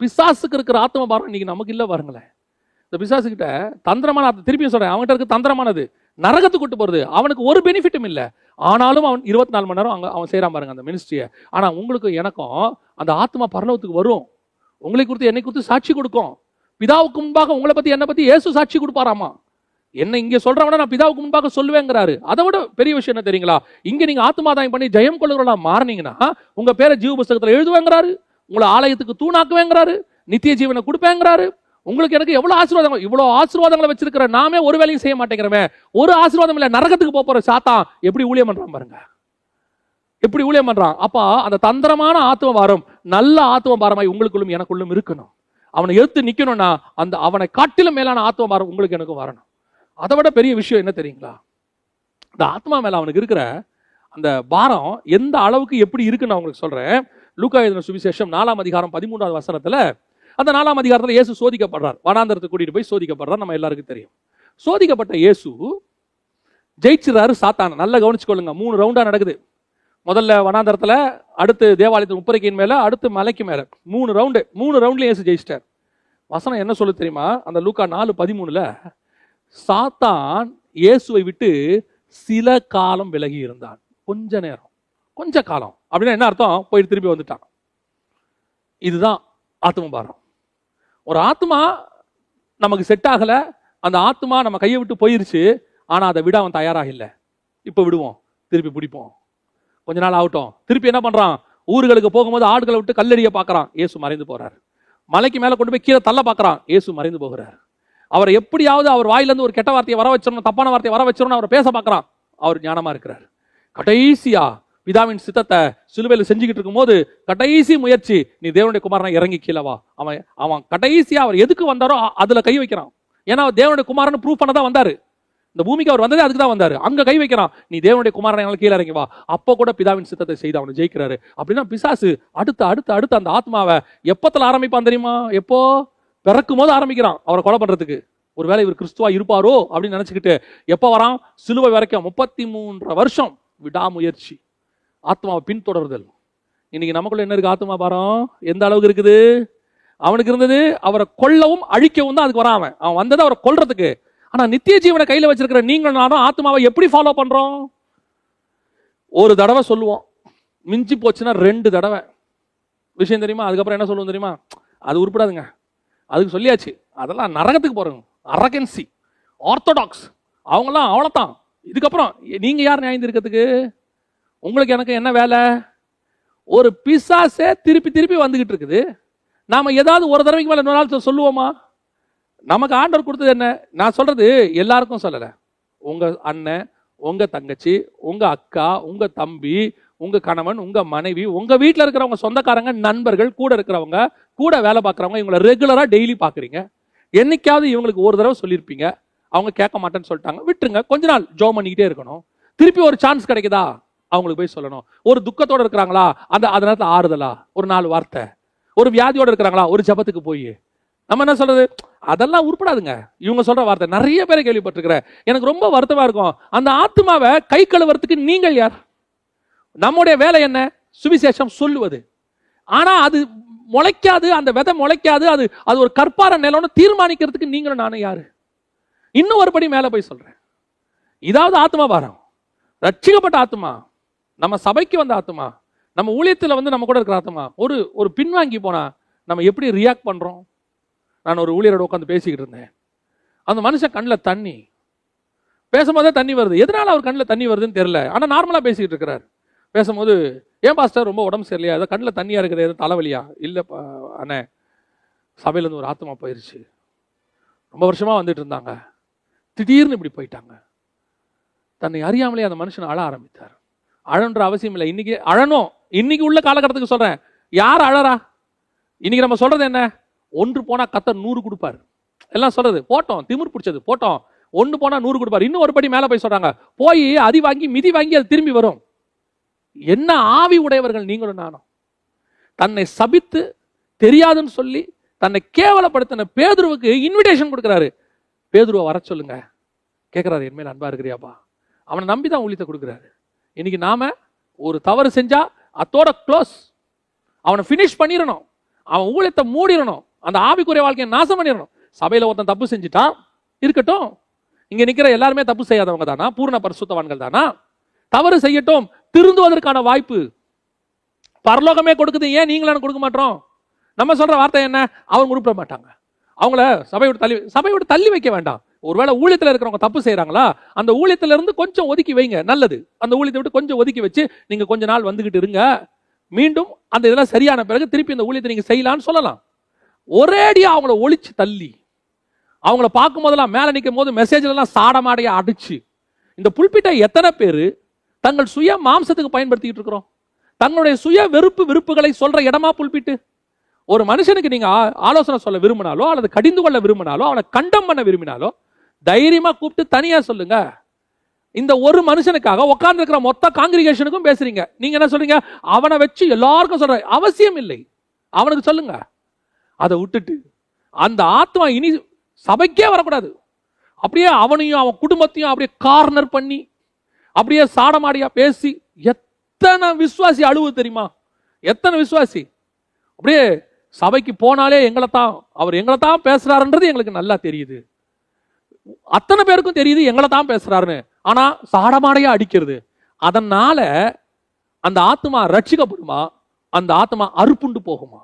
பிசாசுக்கு இருக்கிற ஆத்ம பாரம் இன்னைக்கு நமக்கு இல்லை பாருங்களேன். இந்த பிசாசுக்கிட்ட தந்திரமான திருப்பியும் சொல்கிறேன் அவன்கிட்ட இருக்க தந்திரமானது நரகத்துக்கு கூட்டு போகிறது அவனுக்கு ஒரு பெனிஃபிட்டும் இல்லை. ஆனாலும் அவன் இருபத்தி நாலு மணி நேரம் அங்க அவன் செய்கிறான் பாருங்க அந்த மினிஸ்ட்ரியை ஆனால் உங்களுக்கு எனக்கும் அந்த ஆத்மா பரலோகத்துக்கு வரும். உங்களை குறித்து என்னை குறித்து சாட்சி கொடுக்கும். பிதாவுக்கு முன்பாக உங்களை பற்றி என்னை பற்றி ஏசு சாட்சி கொடுப்பாராமா? என்ன இங்கே சொல்கிறவன நான் பிதாவுக்கு முன்பாக சொல்லுவேங்கிறாரு. அதை விட பெரிய விஷயம் என்ன தெரியுங்களா? இங்கே நீங்கள் ஆத்மாதாயம் பண்ணி ஜெயம் கொள்ளுகிறா மாறினீங்கன்னா உங்கள் பேரை ஜீவ புஸ்தகத்தில் எழுதுவேங்கிறாரு. உங்களை ஆலயத்துக்கு தூணாக்குவேங்கிறாரு நித்திய ஜீவனை கொடுப்பேங்கிறாரு. உங்களுக்கு எனக்கு எவ்வளவு ஆசீர்வாதங்கள் இவ்வளவு ஆசீர்வாதங்களை வச்சிருக்கிற நாமே ஒரு வேலையும் செய்ய மாட்டேங்கிறமே. ஒரு ஆசீர்வாதம் இல்லை நரகத்துக்கு போகிற போற சாத்தான் எப்படி ஊழியம் பண்றான் பாருங்க. எப்படி ஊழியம் பண்றான்? அப்போ அந்த தந்திரமான ஆத்துவ பாரம் நல்ல ஆத்துவ பாரமாய் உங்களுக்குள்ளும் எனக்குள்ளும் இருக்கணும். அவனை எடுத்து நிக்கணும்னா அந்த அவனை காட்டிலும் மேலான ஆத்ம பாரம் உங்களுக்கு எனக்கும் வரணும். அதை விட பெரிய விஷயம் என்ன தெரியுங்களா? இந்த ஆத்மா மேல அவனுக்கு இருக்கிற அந்த பாரம் எந்த அளவுக்கு எப்படி இருக்குன்னு நான் உங்களுக்கு சொல்றேன். லூக்கா எழுதின சுவிசேஷம் நாலாம் அதிகாரம் பதிமூன்றாவது வசனத்தில் அந்த நாலாம் அதிகாரத்தில் இயேசு சோதிக்கப்படுறார். வனாந்தரத்தை கூட்டிகிட்டு போய் சோதிக்கப்படுறார். நம்ம எல்லாருக்கும் தெரியும். சோதிக்கப்பட்ட இயேசு ஜெயிச்சிடறாரு சாத்தான. நல்லா கவனிச்சுக்கொள்ளுங்க. மூணு ரவுண்டாக நடக்குது. முதல்ல வனாந்தரத்தில் அடுத்து தேவாலயத்தின் முப்பரைக்கின் மேலே அடுத்து மலைக்கு மேலே. மூணு ரவுண்டு மூணு ரவுண்ட்லேயும் இயேசு ஜெயிச்சிட்டார். வசனம் என்ன சொல்லு தெரியுமா? அந்த லூக்கா நாலு பதிமூணில் சாத்தான் இயேசுவை விட்டு சில காலம் விலகி இருந்தான். கொஞ்ச நேரம். கொஞ்ச காலம். அப்படின்னா என்ன அர்த்தம்? போயிட்டு திருப்பி வந்துட்டான். இதுதான் ஆத்ம பாரம். ஒரு ஆத்மா நமக்கு செட் ஆகல. அந்த ஆத்மா நம்ம கையை விட்டு போயிருச்சு. ஆனால் அதை விட அவன் தயாராக இல்லை. இப்போ விடுவோம். திருப்பி பிடிப்போம். கொஞ்ச நாள் ஆகட்டும். திருப்பி என்ன பண்ணுறான் ஊர்களுக்கு போகும்போது ஆடுகளை விட்டு கல்லெறிய பார்க்குறான். ஏசு மறைந்து போகிறார் மலைக்கு மேலே கொண்டு போய் கீழே தள்ள பார்க்கறான். ஏசு மறைந்து போகிறார். அவர் எப்படியாவது அவர் வாயிலேருந்து ஒரு கெட்ட வார்த்தையை வர வச்சிடணும் தப்பான வார்த்தையை வர வச்சிடணும் அவர் பேச பார்க்குறான். அவர் ஞானமாக இருக்கிறார். கடைசியா பிதாவின் சித்தத்தை சிலுவையில் செஞ்சுக்கிட்டு இருக்கும்போது கடைசி முயற்சி நீ தேவனுடைய குமாரனை இறங்கி கீழவா அவன் அவன் கடைசியா அவர் எதுக்கு வந்தாரோ அதுல கை வைக்கிறான். ஏன்னா அவர் தேவனுடைய குமாரன் ப்ரூவ் பண்ண தான் வந்தாரு. இந்த பூமிக்கு அவர் வந்ததே அதுக்கு தான் வந்தாரு. அங்க கை வைக்கிறான். நீ தேவனுடைய குமாரனை கீழே இறங்கி வா. அப்போ கூட பிதாவின் சித்தத்தை செய்து அவனை ஜெயிக்கிறாரு. அப்படின்னா பிசாசு அடுத்து அடுத்து அடுத்து அந்த ஆத்மாவை எப்பத்துல ஆரம்பிப்பான் தெரியுமா? எப்போ? பிறக்கும் போது ஆரம்பிக்கிறான் அவரை கொலை பண்றதுக்கு. ஒருவேளை இவர் கிறிஸ்துவா இருப்பாரோ அப்படின்னு நினைச்சுக்கிட்டு எப்போ வரான்? சிலுவை வரைக்கும் முப்பத்தி மூன்றரை வருஷம் விடாமுயற்சி. ஆத்மாவை பின்தொடர்தல். இன்னைக்கு நமக்குள்ள என்ன இருக்கு ஆத்மா பாரம் எந்த அளவுக்கு இருக்குது? அவனுக்கு இருந்தது அவரை கொல்லவும் அழிக்கவும் தான் அதுக்கு வரான் அவன். அவன் வந்தது அவரை கொல்றதுக்கு. ஆனா நித்திய ஜீவனை கையில வச்சிருக்கிற நீங்கள் நானும் ஆத்மாவை எப்படி ஃபாலோ பண்றோம்? ஒரு தடவை சொல்லுவோம். மிஞ்சி போச்சுன்னா ரெண்டு தடவை. விஷயம் தெரியுமா? அதுக்கப்புறம் என்ன சொல்லுவோம் தெரியுமா? அது உருப்படாதுங்க. அதுக்கு சொல்லியாச்சு. அதெல்லாம் நரகத்துக்கு போறோங்க அரகன்சி ஆர்த்தோடாக்ஸ் அவங்களாம் அவ்வளோத்தான் இதுக்கப்புறம் நீங்கள் யார் நியாயம் இருக்கிறதுக்கு உங்களுக்கு எனக்கு என்ன வேலை? ஒரு பிசாசே திருப்பி திருப்பி வந்துகிட்டு இருக்குது. நாம் ஏதாவது ஒரு தடவைக்கு மேலே இன்னொரு நாள் சொல்லுவோமா? நமக்கு ஆண்டர் கொடுத்தது என்ன? நான் சொல்கிறது எல்லாருக்கும் சொல்லலை. உங்கள் அண்ணன் உங்கள் தங்கச்சி உங்கள் அக்கா உங்கள் தம்பி உங்கள் கணவன் உங்கள் மனைவி உங்கள் வீட்டில் இருக்கிறவங்க சொந்தக்காரங்க நண்பர்கள் கூட இருக்கிறவங்க கூட வேலை பார்க்குறவங்க இவங்களை ரெகுலராக டெய்லி பார்க்குறீங்க. என்னைக்காவது இவங்களுக்கு ஒரு தடவை சொல்லியிருப்பீங்க. அவங்க கேட்க மாட்டேன்னு சொல்லிட்டாங்க. விட்டுருங்க. கொஞ்ச நாள் ஜோ பண்ணிக்கிட்டே இருக்கணும். திருப்பி ஒரு சான்ஸ் கிடைக்குதா? அவங்களுக்கு போய் சொல்லணும். ஒரு துக்கத்தோட இருக்கிறாங்களா? அந்த அந்த நேரத்தில் ஆறுதலா? ஒரு நாலு வார்த்தை. ஒரு வியாதியோட இருக்கிறாங்களா? ஒரு ஜபத்துக்கு போய். நம்ம என்ன சொல்றது? அதெல்லாம் உருப்படாதுங்க. இவங்க சொல்ற வார்த்தை. நிறைய பேரை கேள்விப்பட்டிருக்கிறேன். எனக்கு ரொம்ப வருத்தமா இருக்கும். அந்த ஆத்மாவை கை கழுவுறதுக்கு நீங்கள் யார்? நம்முடைய வேலை என்ன? சுவிசேஷம் சொல்லுவது. ஆனா அது முளைக்காது அந்த விதை முளைக்காது அது அது ஒரு கற்பார நிலம்னு தீர்மானிக்கிறதுக்கு நீங்களும் நானும் யாரு? இன்னும் ஒரு படி மேல போய் சொல்றேன். இதாவது ஆத்மா பாரம். ரட்சிக்கப்பட்ட ஆத்மா. நம்ம சபைக்கு வந்த ஆத்மா நம்ம ஊழியத்தில் வந்து நம்ம கூட இருக்கிற ஆத்மா ஒரு ஒரு பின்வாங்கி போனால் நம்ம எப்படி ரியாக்ட் பண்ணுறோம் நான் ஒரு ஊழியரோட உட்காந்து பேசிக்கிட்டு இருந்தேன். அந்த மனுஷன் கண்ணில் தண்ணி. பேசும்போதே தண்ணி வருது. எதனால் அவர் கண்ணில் தண்ணி வருதுன்னு தெரில ஆனால் நார்மலாக பேசிக்கிட்டு இருக்கிறார். பேசும்போது ஏன் பாஸ்டர் ரொம்ப உடம்பு சரியில்லையா? ஏதோ கண்ணில் தண்ணியாக இருக்குது ஏதோ தலைவலியா? இல்லை அண்ணே சபையிலேருந்து ஒரு ஆத்மா போயிருச்சு. ரொம்ப வருஷமாக வந்துட்டு இருந்தாங்க. திடீர்னு இப்படி போயிட்டாங்க. தன்னை அறியாமலே அந்த மனுஷன் அழ ஆரம்பித்தார். அழன்ற அவசியம் இல்லை. இன்னைக்கு அழணும். இன்னைக்கு உள்ள காலகட்டத்துக்கு சொல்றேன். யார் அழறா? இன்னைக்கு நம்ம சொல்றது என்ன? ஒன்று போனா கத்த நூறு கொடுப்பாரு. எல்லாம் சொல்றது போட்டோம் திமிர் பிடிச்சது போட்டோம். ஒன்று போனா நூறு கொடுப்பாரு. இன்னும் ஒரு படி மேல போய் சொல்றாங்க. போய் அதி வாங்கி மிதி வாங்கி அது திரும்பி வரும். என்ன ஆவி உடையவர்கள் நீங்களும் நானும். தன்னை சபித்து தெரியாதுன்னு சொல்லி தன்னை கேவலப்படுத்தின பேதுருவுக்கு இன்விடேஷன் கொடுக்குறாரு. பேதுருவை வர சொல்லுங்க. கேட்குறாரு என்மேல் அன்பா இருக்கிறியாப்பா? அவனை நம்பி தான் ஊழியத்தை கொடுக்குறாரு. இன்னைக்கு நாம ஒரு தவறு செஞ்சா அத்தோட க்ளோஸ் அவனை ஃபினிஷ் பண்ணிடணும் அவன் ஊழியத்தை மூடிடணும் அந்த ஆவிக்குரிய வாழ்க்கையை நாசம் பண்ணிடணும் சபையில் ஒருத்தன் தப்பு செஞ்சுட்டா இருக்கட்டும். இங்கே நிற்கிற எல்லாருமே தப்பு செய்யாதவங்க தானா? பூர்ண பரிசுத்தவான்கள் தானா? தவறு செய்யட்டும். திருந்துவதற்கான வாய்ப்பு. பரலோகமே கொடுக்குது. ஏன் நீங்களும் கொடுக்க மாட்டோம்? நம்ம சொல்ற வார்த்தை என்ன? அவங்க உருப்பிட மாட்டாங்க. அவங்கள சபையோட தள்ளி சபையோட விட்டு தள்ளி வைக்க வேண்டாம். ஒருவேளை ஊழியத்தில் இருக்கிறவங்க தப்பு செய்கிறாங்களா அந்த ஊழியத்திலிருந்து கொஞ்சம் ஒதுக்கி வைங்க நல்லது. அந்த ஊழியத்தை விட்டு கொஞ்சம் ஒதுக்கி வச்சு நீங்கள் கொஞ்ச நாள் வந்துக்கிட்டு இருங்க. மீண்டும் அந்த இதெல்லாம் சரியான பிறகு திருப்பி இந்த ஊழியத்தை நீங்கள் செய்யலாம்னு சொல்லலாம். ஒரேடியாக அவங்கள ஒழிச்சு தள்ளி அவங்கள பார்க்கும் போதெல்லாம் நிற்கும் போது மெசேஜ்லலாம் சாடமாடையாக அடிச்சு இந்த புல்பிட்டை எத்தனை பேர் தங்கள் சுய மாம்சத்துக்கு பயன்படுத்திக்கிட்டு இருக்கிறோம்? தங்களுடைய சுய வெறுப்பு விருப்புகளை சொல்கிற இடமா புல்பிட்டு? ஒரு மனுஷனுக்கு நீங்கள் ஆலோசனை சொல்ல விரும்பினாலோ அல்லது கடிந்து கொள்ள விரும்பினாலோ அவனை கண்டம் பண்ண விரும்பினாலோ தைரியமாக கூப்பிட்டு தனியாக சொல்லுங்க. இந்த ஒரு மனுஷனுக்காக உட்கார்ந்துருக்கிற மொத்த காங்கிரிகேஷனுக்கும் பேசுறீங்க. நீங்க என்ன சொல்றீங்க? அவனை வச்சு எல்லாருக்கும் சொல்ற அவசியம் இல்லை. அவனுக்கு சொல்லுங்க. அதை விட்டுட்டு அந்த ஆத்மா இனி சபைக்கே வரக்கூடாது. அப்படியே அவனையும் அவன் குடும்பத்தையும் அப்படியே கார்னர் பண்ணி அப்படியே சாடமாடியா பேசி எத்தனை விசுவாசி அழுவு தெரியுமா? எத்தனை விசுவாசி? அப்படியே சபைக்கு போனாலே எங்களை தான் அவர் எங்களை தான் பேசுறாருன்றது எங்களுக்கு நல்லா தெரியுது. அத்தனை பேருக்கும் தெரியுது எங்களை தான் பேசுறாருன்னு. ஆனா சாடமாடையா அடிக்கிறது. அதனால அந்த ஆத்மா ரட்சிக்கப்படுமா? அந்த ஆத்மா அறுப்புண்டு போகுமா?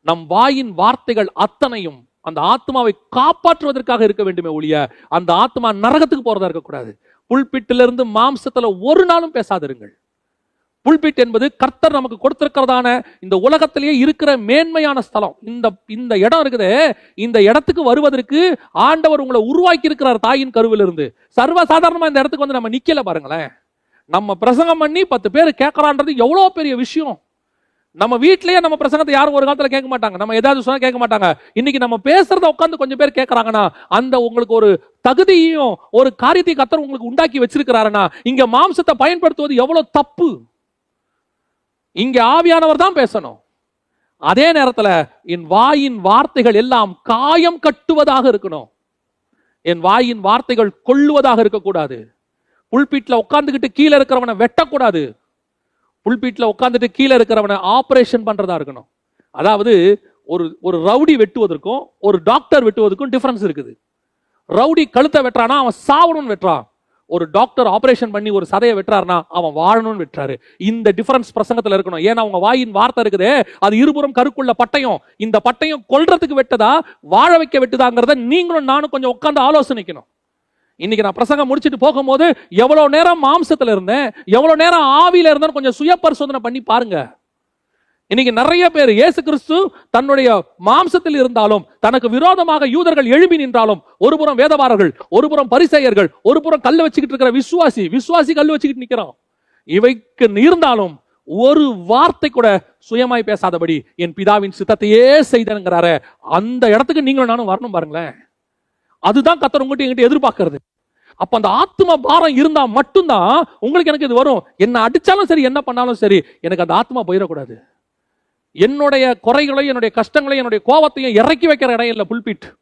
நம் வாயின் வார்த்தைகள் அத்தனையும் அந்த ஆத்மாவை காப்பாற்றுவதற்காக இருக்க வேண்டுமே ஒழிய அந்த ஆத்மா நரகத்துக்கு போறதா இருக்கக்கூடாது. புல்பிட்டிலிருந்து மாம்சத்துல ஒரு நாளும் பேசாதிருங்கள். புல்பிட் என்பது கர்த்தர் நமக்கு கொடுத்திருக்கிறதான இந்த உலகத்திலேயே இருக்கிற மேன்மையான ஸ்தலம். இந்த இந்த இடம் இருக்குது. இந்த இடத்துக்கு வருவதற்கு ஆண்டவர் உங்களை உருவாக்கி இருக்கிறார் தாயின் கருவிலிருந்து. சர்வ சாதாரணமா இந்த இடத்துக்கு வந்து நம்ம நிக்கல பாருங்களேன். நம்ம பிரசங்கம் பண்ணி பத்து பேர் கேட்கறான்றது எவ்வளோ பெரிய விஷயம். நம்ம வீட்லயே நம்ம பிரசங்கத்தை யாரும் ஒரு காலத்துல கேட்க மாட்டாங்க. நம்ம ஏதாவது சொன்னா கேட்க மாட்டாங்க. இன்னைக்கு நம்ம பேசுறத உட்காந்து கொஞ்சம் பேர் கேட்கறாங்கன்னா அந்த உங்களுக்கு ஒரு தகுதியும் ஒரு காரியத்தை கத்தர் உங்களுக்கு உண்டாக்கி வச்சிருக்கிறாருன்னா இங்க மாம்சத்தை பயன்படுத்துவது எவ்வளவு தப்பு. இங்கே ஆவியானவர் தான் பேசணும். அதே நேரத்தில் என் வாயின் வார்த்தைகள் எல்லாம் காயம் கட்டுவதாக இருக்கணும். என் வாயின் வார்த்தைகள் கொள்ளுவதாக இருக்கக்கூடாது. புல்பீட்டில் உட்காந்துக்கிட்டு கீழே இருக்கிறவனை வெட்டக்கூடாது. புல்பீட்டில் உட்காந்துட்டு கீழே இருக்கிறவனை ஆப்ரேஷன் பண்ணுறதா இருக்கணும். அதாவது ஒரு ஒரு ரவுடி வெட்டுவதற்கும் ஒரு டாக்டர் வெட்டுவதற்கும் டிஃப்ரென்ஸ் இருக்குது. ரவுடி கழுத்தை வெட்டுறானா அவன் சாவணும்னு வெட்டுறான். ஒரு டாக்டர் ஆபரேஷன் பண்ணி ஒரு சதையை வெட்டுறாருனா அவன் வாழணும்னு வெட்டுறாரு. இந்த டிஃபரன்ஸ் பிரசங்கத்தில் இருக்கணும். ஏன்னா அவங்க வாயின் வார்த்தை இருக்குதே அது இருபுறம் கருக்குள்ள பட்டயம். இந்த பட்டயம் கொல்றதுக்கு வெட்டதா வாழ வைக்க வெட்டுதாங்கிறத நீங்களும் நானும் கொஞ்சம் உட்காந்து ஆலோசனைக்கணும். இன்னைக்கு நான் பிரசங்கம் முடிச்சுட்டு போகும்போது எவ்வளோ நேரம் மாம்சத்தில் இருந்தேன் எவ்வளோ நேரம் ஆவியில் இருந்தேன்னு கொஞ்சம் சுய பரிசோதனை பண்ணி பாருங்கள் இன்னைக்கு நிறைய பேர் இயேசு கிறிஸ்து தன்னுடைய மாம்சத்தில் இருந்தாலும் தனக்கு விரோதமாக யூதர்கள் எழுப்பி நின்றாலும் ஒரு புறம் வேதவாரர்கள் ஒரு புறம் பரிசெயர்கள் ஒரு புறம் வச்சுக்கிட்டு இருக்கிற விசுவாசி விசுவாசி கல் வச்சுக்கிட்டு நிக்கிறான். இவைக்கு இருந்தாலும் ஒரு வார்த்தை கூட சுயமாய் பேசாதபடி என் பிதாவின் சித்தத்தையே செய்தனுங்கிறாரு அந்த இடத்துக்கு நீங்களும் நானும் வரணும் பாருங்களேன். அதுதான் கத்தர் உங்ககிட்ட என்கிட்ட எதிர்பார்க்கறது. அப்ப அந்த ஆத்ம பாரம் இருந்தா மட்டும்தான் உங்களுக்கு எனக்கு இது வரும். என்ன அடிச்சாலும் சரி என்ன பண்ணாலும் சரி எனக்கு அந்த ஆத்மா போயிடக்கூடாது. என்னுடைய குறைகளையும் என்னுடைய கஷ்டங்களையும் என்னுடைய கோபத்தையும் இறக்கி வைக்கிற இடம் இல்லை புல்பிட்.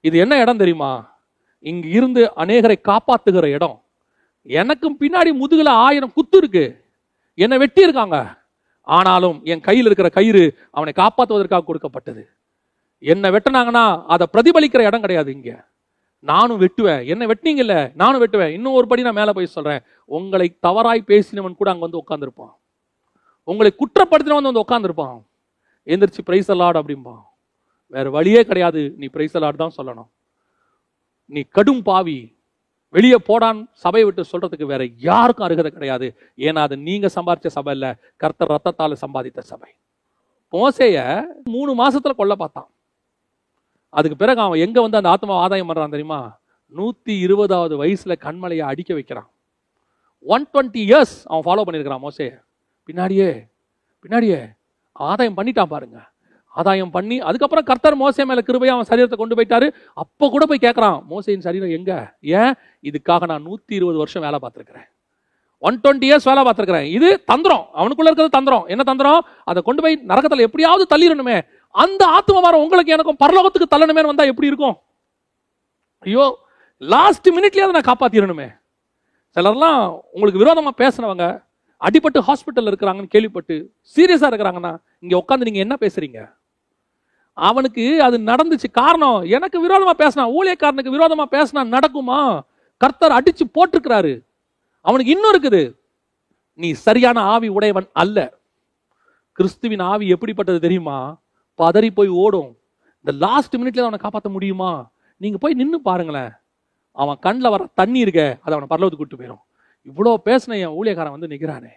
இது என்ன இடம் தெரியுமா? இங்கு இருந்து அநேகரை காப்பாத்துகிற இடம். எனக்கும் பின்னாடி முதுகுல ஆயிரம் குத்து இருக்கு. என்னை வெட்டி இருக்காங்க. ஆனாலும் என் கையில் இருக்கிற கயிறு அவனை காப்பாற்றுவதற்காக கொடுக்கப்பட்டது. என்னை வெட்டினாங்கன்னா அதை பிரதிபலிக்கிற இடம் கிடையாது இங்கே. நானும் வெட்டுவேன். என்ன வெட்டினீங்கல்ல? நானும் வெட்டுவேன். இன்னும் ஒரு படி நான் மேலே போய் சொல்கிறேன் உங்களை தவறாய் பேசினவன் கூட அங்கே வந்து உட்காந்துருப்பான் உங்களை குற்றப்படுத்தின வந்து வந்து உட்காந்துருப்பான் எந்திரிச்சு பிரைஸ் அலாட் அப்படிம்பான். வேற வழியே கிடையாது. நீ பிரைஸ் அலாட் தான் சொல்லணும். நீ கடும் பாவி. வெளியே போடான். சபையை விட்டு சொல்றதுக்கு வேற யாருக்கும் அருகதை கிடையாது. ஏன்னா அது நீங்க சம்பாதிச்ச சபை இல்லை. கர்த்தர் ரத்தத்தால சம்பாதித்த சபை. மோசைய மூணு மாசத்துல கொல்ல பார்த்தான். அதுக்கு பிறகு அவன் எங்க வந்து அந்த ஆத்மா ஆதாயம் பண்றான் தெரியுமா? நூத்தி இருபதாவது வயசுல கண்மலையை அடிக்க வைக்கிறான். ஒன் டுவெண்ட்டி இயர்ஸ் அவன் ஃபாலோ பண்ணியிருக்கிறான் மோசே பின்னாடியே பின்னாடியே ஆதாயம் பண்ணிட்டான் பாருங்க. ஆதாயம் பண்ணி அதுக்கப்புறம் கர்த்தர் மோசை மேல கிருபையா அவன் சரீரத்தை கொண்டு போயிட்டாரு. அப்போ கூட போய் கேட்கறான் மோசையின் சரீரம் எங்க? ஏன்? இதுக்காக நான் நூத்தி இருபது வருஷம் வேலை பார்த்துருக்குறேன். ஒன் டுவெண்ட்டி இயர்ஸ் வேலை பார்த்துருக்குறேன். இது தந்திரம். அவனுக்குள்ள இருக்கிறது தந்திரம். என்ன தந்திரம்? அதை கொண்டு போய் நரகத்தில் எப்படியாவது தள்ளிடணுமே. அந்த ஆத்ம வாரம் உங்களுக்கு எனக்கும் பரலோகத்துக்கு தள்ளணுமே வந்தா எப்படி இருக்கும்? ஐயோ லாஸ்ட் மினிட்லயே நான் காப்பாத்திடணுமே. சிலர்லாம் உங்களுக்கு விரோதமா பேசுனவங்க அடிபட்டு ஹாஸ்பிட்டலில் இருக்கிறாங்கன்னு கேள்விப்பட்டு சீரியஸாக இருக்கிறாங்கன்னா இங்கே உட்காந்து நீங்கள் என்ன பேசுறீங்க? அவனுக்கு அது நடந்துச்சு காரணம் எனக்கு விரோதமாக பேசினா ஊழியக்காரனுக்கு விரோதமாக பேசினா நடக்குமா? கர்த்தர் அடிச்சு போட்டிருக்கிறாரு. அவனுக்கு இன்னும் இருக்குது. நீ சரியான ஆவி உடையவன் அல்ல. கிறிஸ்துவின் ஆவி எப்படிப்பட்டது தெரியுமா? பதறி போய் ஓடும். இந்த லாஸ்ட் மினிட்ல அவனை காப்பாற்ற முடியுமா? நீங்க போய் நின்று பாருங்களேன். அவன் கண்ணில் வர தண்ணி இருக்க அதை அவனை பரலவத்துக்கு கூட்டு போயிடும் இவ்வளோ பேசின என் ஊழியக்காரன் வந்து நிற்கிறானே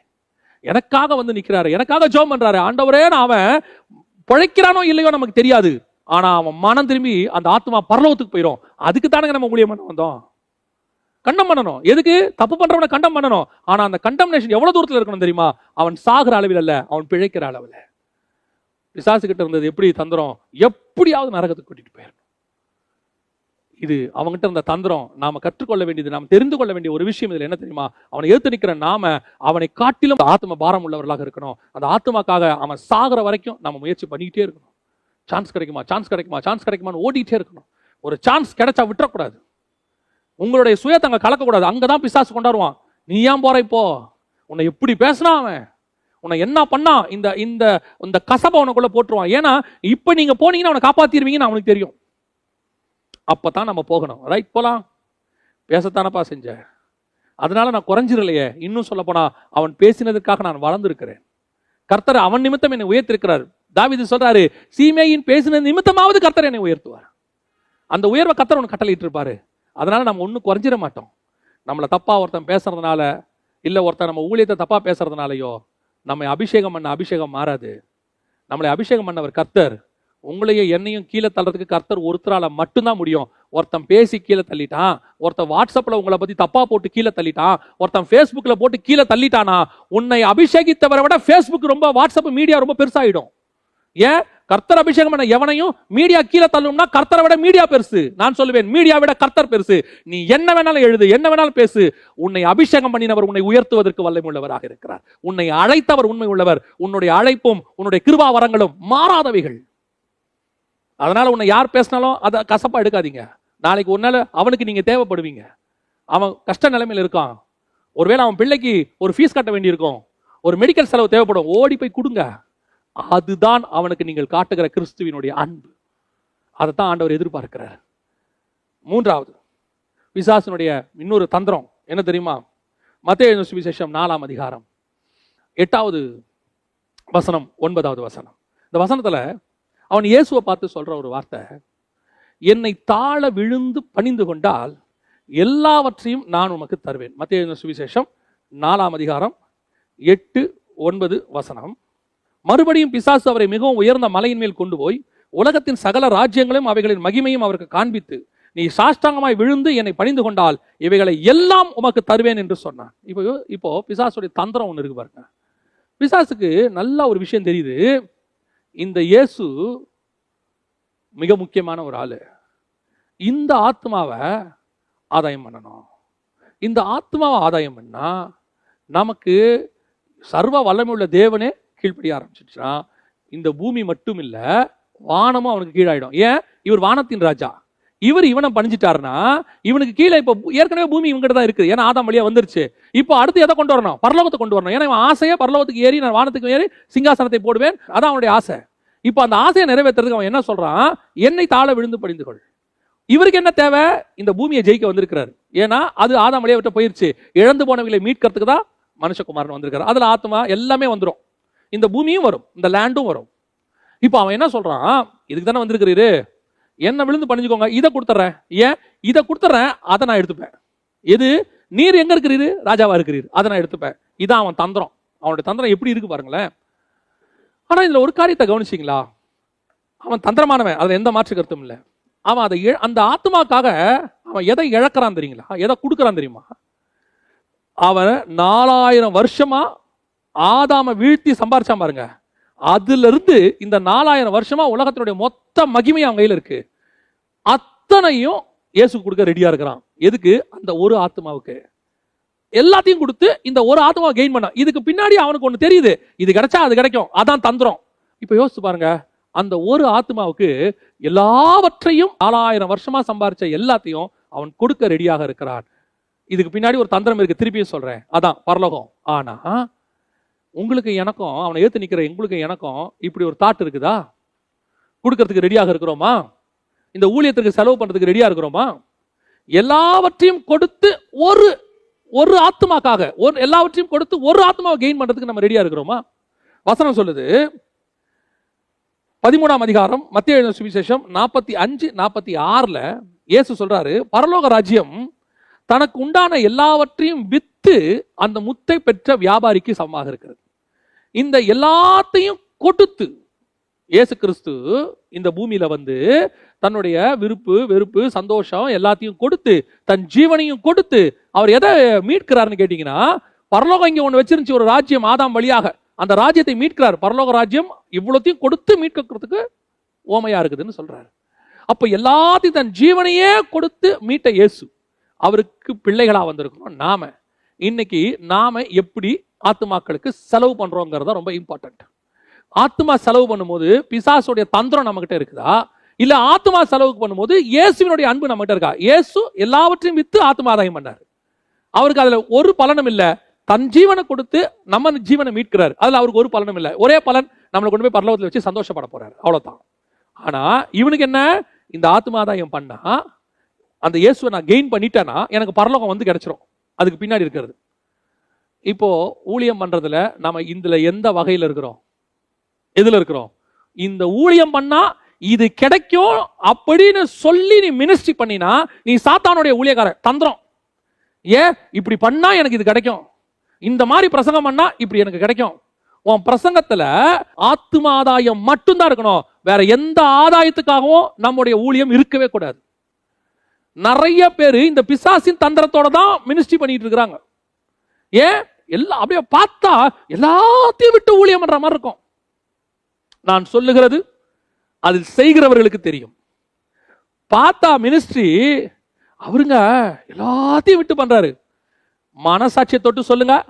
எனக்காக வந்து நிற்கிறாரு எனக்காக ஜோம் பண்றாரு. ஆண்டவரே நான் அவன் பிழைக்கிறானோ இல்லையோ நமக்கு தெரியாது. ஆனா அவன் மனம் திரும்பி அந்த ஆத்மா பரலோகத்துக்கு போயிடும் அதுக்கு தானங்க நம்ம ஊழியம் பண்ண வந்தோம். கண்டம் பண்ணணும். எதுக்கு? தப்பு பண்றவனை கண்டம் பண்ணணும். ஆனா அந்த கண்டம்னேஷன் எவ்வளவு தூரத்துல இருக்கணும் தெரியுமா? அவன் சாகிற அளவில் அல்ல. அவன் பிழைக்கிற அளவில். பிசாசு கிட்ட இருந்தது எப்படி தந்துரும்? எப்படியாவது நரகத்துக்கு கூட்டிட்டு போயிடணும் இது அவங்ககிட்ட இருந்த தந்திரம் நாம கற்றுக்கொள்ள வேண்டியது நாம் தெரிந்து கொள்ள வேண்டிய ஒரு விஷயம் இதுல என்ன தெரியுமா? அவனை ஏத்து நிற்கிற நாம அவனை காட்டிலும் ஆத்ம பாரம் உள்ளவர்களாக இருக்கணும். அந்த ஆத்மாக்காக அவன் சாகிற வரைக்கும் நம்ம முயற்சி பண்ணிக்கிட்டே இருக்கணும். சான்ஸ் கிடைக்குமா? சான்ஸ் கிடைக்குமா? சான்ஸ் கிடைக்குமான்னு ஓடிக்கிட்டே இருக்கணும். ஒரு சான்ஸ் கிடைச்சா விட்டுறக்கூடாது. உங்களுடைய சுயத்தை அங்கே கலக்கக்கூடாது. அங்கதான் பிசாசு கொண்டாடுவான். நீ ஏன் போற இப்போ? உன்னை எப்படி பேசினா அவன்? உன்னை என்ன பண்ணா? இந்த இந்த இந்த கசப்பை உனக்குள்ள போட்டுருவான். ஏன்னா இப்போ நீங்கள் போனீங்கன்னா அவனை காப்பாற்றிடுவீங்கன்னு அவனுக்கு தெரியும். அப்போ தான் நம்ம போகணும். ரைட் போகலாம் பேசத்தானப்பா செஞ்ச. அதனால நான் குறைஞ்சிடலையே. இன்னும் சொல்ல போனா அவன் பேசினதுக்காக நான் வளர்ந்துருக்கிறேன். கர்த்தர் அவன் நிமித்தம் என்னை உயர்த்திருக்கிறார். தாவிது சொல்றாரு சீமேயின் பேசின நிமித்தமாவது கர்த்தர் என்னை உயர்த்துவார். அந்த உயர்வை கர்த்தர் ஒன்று கட்டளையிட்டு இருப்பாரு அதனால நம்ம ஒன்றும் குறைஞ்சிட மாட்டோம். நம்மளை தப்பா ஒருத்தன் பேசுறதுனால இல்லை ஒருத்தன் நம்ம ஊழியத்தை தப்பா பேசுறதுனாலயோ நம்மை அபிஷேகம் பண்ண அபிஷேகம் மாறாது. நம்மளை அபிஷேகம் பண்ணவர் கர்த்தர். உங்களையும் என்னையும் கீழே தள்ளுறதுக்கு கர்த்தர் ஒருத்தரால் மட்டும்தான் முடியும். ஒருத்தன் பேசி கீழே தள்ளிட்டான் ஒருத்தன் வாட்ஸ்அப்பில் உங்களை பற்றி தப்பாக போட்டு கீழே தள்ளிட்டான் ஒருத்தன் ஃபேஸ்புக்கில் போட்டு கீழே தள்ளிட்டானா உன்னை அபிஷேகித்தவரை விட ஃபேஸ்புக் ரொம்ப வாட்ஸ்அப் மீடியா ரொம்ப பெருசாகிடும் ஏன்? கர்த்தர் அபிஷேகம் பண்ண எவனையும் மீடியா கீழே தள்ளும்னா கர்த்தரை விட மீடியா பெருசு. நான் சொல்லுவேன் மீடியா விட கர்த்தர் பெருசு. நீ என்ன வேணாலும் எழுது என்ன வேணாலும் பேசு. உன்னை அபிஷேகம் பண்ணினவர் உன்னை உயர்த்துவதற்கு வல்லமை உள்ளவராக இருக்கிறார். உன்னை அழைத்தவர் உண்மை உள்ளவர். உன்னுடைய அழைப்பும் உன்னுடைய கிருபா வரங்களும் மாறாதவைகள். அதனால உன்னை யார் பேசினாலும் அதை கசப்பாக எடுக்காதீங்க. நாளைக்கு ஒரு நாள் அவனுக்கு நீங்க தேவைப்படுவீங்க. அவன் கஷ்ட நிலைமையில இருக்கான். ஒருவேளை அவன் பிள்ளைக்கு ஒரு ஃபீஸ் கட்ட வேண்டியிருக்கும். ஒரு மெடிக்கல் செலவு தேவைப்படும். ஓடி போய் கொடுங்க. அதுதான் அவனுக்கு நீங்கள் காட்டுகிற கிறிஸ்துவினுடைய அன்பு. அதைத்தான் ஆண்டவர் எதிர்பார்க்கிறார். மூன்றாவது பிசாசனுடைய இன்னொரு தந்திரம் என்ன தெரியுமா? மத்திய சுவிசேஷம் நாலாம் அதிகாரம். எட்டாவது வசனம் ஒன்பதாவது வசனம். இந்த வசனத்தில் அவன் இயேசுவை பார்த்து சொல்ற ஒரு வார்த்தை. என்னை தாழ விழுந்து பணிந்து கொண்டால் எல்லாவற்றையும் நான் உமக்கு தருவேன். மத்திய சுவிசேஷம் நாலாம் அதிகாரம் எட்டு ஒன்பது வசனம். மறுபடியும் பிசாசு அவரை மிகவும் உயர்ந்த மலையின் மேல் கொண்டு போய் உலகத்தின் சகல ராஜ்யங்களையும் அவைகளின் மகிமையும் அவருக்கு காண்பித்து நீ சாஷ்டாங்கமாய் விழுந்து என்னை பணிந்து கொண்டால் இவைகளை எல்லாம் உமக்கு தருவேன் என்று சொன்னான். இப்போ இப்போ பிசாசுடைய தந்திரம் ஒன்று இருக்கு பாருங்க. பிசாசுக்கு நல்ல ஒரு விஷயம் தெரியுது. இந்த இயேசு மிக முக்கியமான ஒரு ஆள். இந்த ஆத்மாவை ஆதாயம் பண்ணணும். இந்த ஆத்மாவை ஆதாயம் பண்ணால் நமக்கு சர்வ வல்லமை உள்ள தேவனே கீழ்ப்படிய ஆரம்பிச்சிடுச்சுன்னா இந்த பூமி மட்டும் இல்லை வானமும் அவனுக்கு கீழாயிடும். ஏன்? இவர் வானத்தின் ராஜா. இவர் இவனை பணிஞ்சிட்டாருன்னா இவனுக்கு கீழே இப்போ ஏற்கனவே பூமி இவங்கிட்ட தான் இருக்குது. ஏன்னா ஆதாம் வழியா வந்துருச்சு. இப்போ அடுத்து எதை கொண்டு வரணும்? பரலோகத்தை கொண்டு வரணும். ஏன்னா இவன் ஆசையா பரலோகத்துக்கு ஏறி நான் வானத்துக்கு ஏறி சிங்காசனத்தை போடுவேன். அதான் அவனுடைய ஆசை. இப்போ அந்த ஆசையை நிறைவேற்றுறதுக்கு அவன் என்ன சொல்றான்? என்னை தாழ விழுந்து படிந்து கொள். இவருக்கு என்ன தேவை? இந்த பூமியை ஜெயிக்க வந்திருக்கிறாரு. ஏன்னா அது ஆதாம் வழியா விட்டு போயிருச்சு. இழந்து போனவங்களை மீட்கிறதுக்கு தான் மனுஷகுமாரன் வந்திருக்காரு அதுல ஆத்மா எல்லாமே வந்துடும் இந்த பூமியும் வரும். இந்த லேண்டும் வரும். இப்போ அவன் என்ன சொல்றான்? இதுக்கு தானே வந்திருக்கிறீரு? என்ன விழுந்து பணிஞ்சுக்கோங்க இதை கொடுத்துட்றேன் ஏன்? இதை கொடுத்துட்றேன் அதை நான் எடுத்துப்பேன். எது? நீர் எங்க இருக்கிறீரு? ராஜாவா இருக்கிறீர். அதை நான் எடுத்துப்பேன். இதான் அவன் தந்திரம். அவனுடைய தந்திரம் எப்படி இருக்கு பாருங்களேன். ஆனா இதுல ஒரு காரியத்தை கவனிச்சிங்களா? அவன் தந்திரமானவன். அதுல எந்த மாற்று கருத்தும் இல்லை. அவன் அதை அந்த ஆத்மாக்காக அவன் எதை இழக்கிறான் தெரியுங்களா? எதை கொடுக்குறான் தெரியுமா? அவன் நாலாயிரம் வருஷமா ஆதாம வீழ்த்தி சம்பாரிச்சான் பாருங்க. அதுலேருந்து இந்த நாலாயிரம் வருஷமா உலகத்தினுடைய மொத்த மகிமை அவன் கையில் இருக்கு. அத்தனையும் இயேசு கொடுக்க ரெடியா இருக்கிறான். எதுக்கு? அந்த ஒரு ஆத்மாவுக்கு எல்லாத்தையும் கொடுத்து இந்த ஒரு ஆத்மாவை கெயின் பண்ண இதுக்கு பின்னாடி அவனுக்கு ஒண்ணு தெரியுது. இது கிடைச்சா அது கிடைக்கும். அதான் தந்திரம். இப்ப யோசிச்சு பாருங்க. அந்த ஒரு ஆத்மாவுக்கு எல்லாவற்றையும் நாலாயிரம் வருஷமா சம்பாரிச்ச எல்லாத்தையும் அவன் கொடுக்க ரெடியாக இருக்கிறான். இதுக்கு பின்னாடி ஒரு தந்திரம் இருக்கு. திருப்பியும் சொல்றேன். அதான் பரலோகம். ஆனா உங்களுக்கு எனக்கும் அவனை ஏற்று நிற்கிற உங்களுக்கு எனக்கும் இப்படி ஒரு தாட் இருக்குதா? கொடுக்கறதுக்கு ரெடியாக இருக்கிறோமா? இந்த ஊழியத்துக்கு செலவு பண்ணுறதுக்கு ரெடியாக இருக்கிறோமா? எல்லாவற்றையும் கொடுத்து ஒரு ஒரு ஆத்மாக்காக ஒரு எல்லாவற்றையும் கொடுத்து ஒரு ஆத்மாவை கெயின் பண்ணுறதுக்கு நம்ம ரெடியாக இருக்கிறோமா? வசனம் சொல்லுது பதிமூணாம் அதிகாரம் மத்திய சுவிசேஷம் நாற்பத்தி அஞ்சு நாற்பத்தி ஆறில் இயேசு சொல்கிறாரு பரலோக ராஜ்யம் தனக்கு உண்டான எல்லாவற்றையும் விற்று அந்த முத்தை பெற்ற வியாபாரிக்கு சமமாக இருக்கிறது. இந்த எல்லாத்தையும் கொடுத்து இயேசு கிறிஸ்து இந்த பூமியில வந்து தன்னுடைய விருப்பு வெறுப்பு சந்தோஷம் எல்லாத்தையும் கொடுத்து தன் ஜீவனையும் கொடுத்து அவர் எதை மீட்கிறாருன்னு கேட்டீங்கன்னா பரலோகம் இங்க ஒன்று வச்சிருந்துச்சு ஒரு ராஜ்யம் ஆதாம் வழியாக. அந்த ராஜ்யத்தை மீட்கிறார். பரலோக ராஜ்யம் இவ்வளோத்தையும் கொடுத்து மீட்கிறதுக்கு ஓமையா இருக்குதுன்னு சொல்றாரு. அப்ப எல்லாத்தையும் தன் ஜீவனையே கொடுத்து மீட்ட இயேசு. அவருக்கு பிள்ளைகளாக வந்திருக்கிறோம் நாம. இன்னைக்கு நாம எப்படி ஆத்துமாக்களுக்கு செலவு பண்றோங்கிறது ரொம்ப இம்பார்ட்டன்ட் ஆத்மா செலவு பண்ணும்போது பிசாசுடைய தந்திரம் நம்மகிட்ட இருக்குதா? இல்ல ஆத்மா செலவுக்கு பண்ணும்போது இயேசுவினுடைய அன்பு நம்மகிட்ட இருக்கா? இயேசு எல்லாவற்றையும் வித்து ஆத்மா ஆதாயம் அவருக்கு அதுல ஒரு பலனும் இல்லை. தன் ஜீவனை கொடுத்து நம்ம ஜீவனை மீட்கிறார். அதுல அவருக்கு ஒரு பலனும் இல்லை. ஒரே பலன் நம்மளை கொண்டு போய் பரலோகத்தில் வச்சு சந்தோஷப்பட போறாரு. அவ்வளவுதான். ஆனா இவனுக்கு என்ன? இந்த ஆத்மாதாயம் பண்ணா அந்த இயேசுவை நான் கெயின் பண்ணிட்டேன்னா எனக்கு பரலோகம் வந்து கிடைச்சிரும். அதுக்கு பின்னாடி இருக்கிறது. இப்போ ஊழியம் பண்றதுல நம்ம இதுல எந்த வகையில் இருக்கிறோம்? எதுல இருக்கிறோம்? இந்த ஊழியம் பண்ணா இது கிடைக்கும் அப்படின்னு சொல்லி நீ மினிஸ்ட்ரி பண்ணினா நீ சாத்தானுடைய ஊழியக்கார தந்திரம். ஏன்? இப்படி பண்ணா எனக்கு இது கிடைக்கும். இந்த மாதிரி பிரசங்கம் பண்ணா இப்படி எனக்கு கிடைக்கும். உன் பிரசங்கத்துல ஆத்தும ஆதாயம் மட்டும்தான் இருக்கணும். வேற எந்த ஆதாயத்துக்காகவும் நம்முடைய ஊழியம் இருக்கவே கூடாது. நிறைய பேர் இந்த பிசாசின் தந்திரத்தோட தான் மினிஸ்ட்ரி பண்ணிட்டு இருக்கிறாங்க. ஏன்? எல்லாம் அப்படியே பார்த்தா எல்லாத்தையும் விட்டு ஊழியம் பண்ற மாதிரி இருக்கும். நான் சொல்லுகிறது அதில் செய்கிறவர்களுக்கு தெரியும். பார்த்தா மினிஸ்ட்ரி அவருங்க எல்லாத்தையும் விட்டு பண்றாரு. மனசாட்சியை தொட்டு சொல்லுங்க.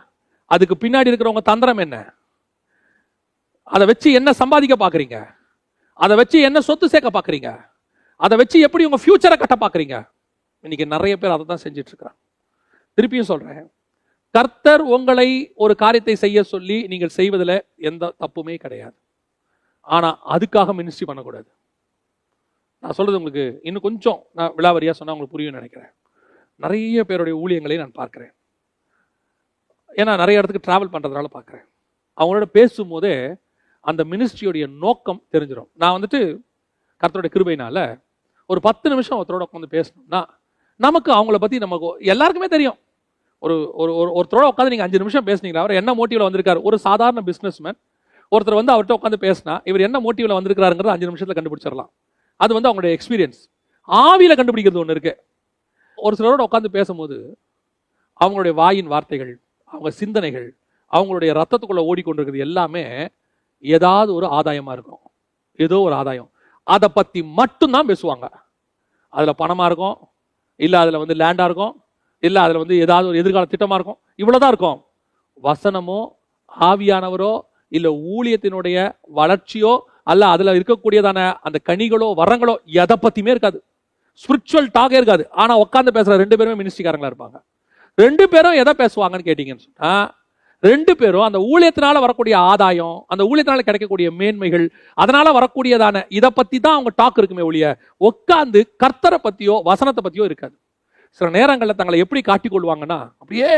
அதுக்கு பின்னாடி இருக்கிறவங்க தந்திரம் என்ன? அதை வச்சு என்ன சம்பாதிக்க பாக்குறீங்க அதை வச்சு என்ன சொத்து சேர்க்க பாக்குறீங்க அதை வச்சு எப்படி உங்க ஃபியூச்சரை கட்ட பாக்குறீங்க இன்னைக்கு நிறைய பேர் அதை தான் செஞ்சுட்டு இருக்கிறாங்க திருப்பியும் சொல்றேன். கர்த்தர் உங்களை ஒரு காரியத்தை செய்ய சொல்லி நீங்கள் செய்வதில் எந்த தப்புமே கிடையாது. ஆனால் அதுக்காக மினிஸ்ட்ரி பண்ணக்கூடாது. நான் சொல்றது உங்களுக்கு இன்னும் கொஞ்சம் நான் விழாவரியாக சொன்னால் உங்களுக்கு புரியும் நினைக்கிறேன். நிறைய பேருடைய ஊழியங்களை நான் பார்க்குறேன். ஏன்னா நிறைய இடத்துக்கு ட்ராவல் பண்ணுறதுனால பார்க்குறேன். அவங்களோட பேசும்போதே அந்த மினிஸ்ட்ரியோடைய நோக்கம் தெரிஞ்சிடும் நான் வந்துட்டு கர்த்தருடைய கிருபையினால் ஒரு பத்து நிமிஷம் ஒருத்தரோட உட்காந்து பேசணும்னா நமக்கு அவங்கள பத்தி நமக்கு எல்லாருக்குமே தெரியும். ஒரு ஒரு ஒரு- ஒருத்தரோட உட்காந்து நீங்க அஞ்சு நிமிஷம் பேசுனீங்களா அவர் என்ன மோட்டிவ்ல வந்திருக்காரு? ஒரு சாதாரண பிஸ்னஸ்மேன் ஒருத்தர் வந்து அவர்கிட்ட உட்காந்து பேசினா இவர் என்ன மோட்டிவ்ல வந்திருக்காருங்கிறத அஞ்சு நிமிஷத்துல கண்டுபிடிச்சிடலாம். அது வந்து அவங்களுடைய எக்ஸ்பீரியன்ஸ் ஆவியில கண்டுபிடிக்கிறது ஒன்று இருக்கு. ஒரு சிலரோட உட்காந்து பேசும்போது அவங்களுடைய வாயின் வார்த்தைகள் அவங்க சிந்தனைகள் அவங்களுடைய ரத்தத்துக்குள்ள ஓடிக்கொண்டிருக்கிறது எல்லாமே ஏதாவது ஒரு ஆதாயமா இருக்கும். ஏதோ ஒரு ஆதாயம். அதை பத்தி மட்டும்தான் பேசுவாங்க. அதுல பணமா இருக்கும் இல்லை அதில் வந்து லேண்டாக இருக்கும். இல்லை அதில் வந்து ஏதாவது ஒரு எதிர்கால திட்டமாக இருக்கும். இவ்வளோதான் இருக்கும். வசனமோ ஆவியானவரோ இல்லை ஊழியத்தினுடைய வளர்ச்சியோ அல்ல அதில் இருக்கக்கூடியதான அந்த கனிகளோ வரங்களோ எதை பற்றியுமே இருக்காது. ஸ்பிரிச்சுவல் டாகே இருக்காது. ஆனால் உட்காந்து பேசுகிற ரெண்டு பேருமே மினிஸ்ட்ரிக்காரங்களா இருப்பாங்க. ரெண்டு பேரும் எதை பேசுவாங்கன்னு கேட்டிங்கன்னு சொன்னால் ரெண்டு பேரும் அந்த ஊழியத்தினால வரக்கூடிய ஆதாயம் அந்த ஊழியத்தினால கிடைக்கக்கூடிய மேன்மைகள் அதனால வரக்கூடியதான இதை பத்தி தான் அவங்க டாக் இருக்குமே ஒழிய உட்காந்து கர்த்தரை பத்தியோ வசனத்தை பத்தியோ இருக்காது. சில நேரங்களில் தங்களை எப்படி காட்டி கொள்வாங்கன்னா அப்படியே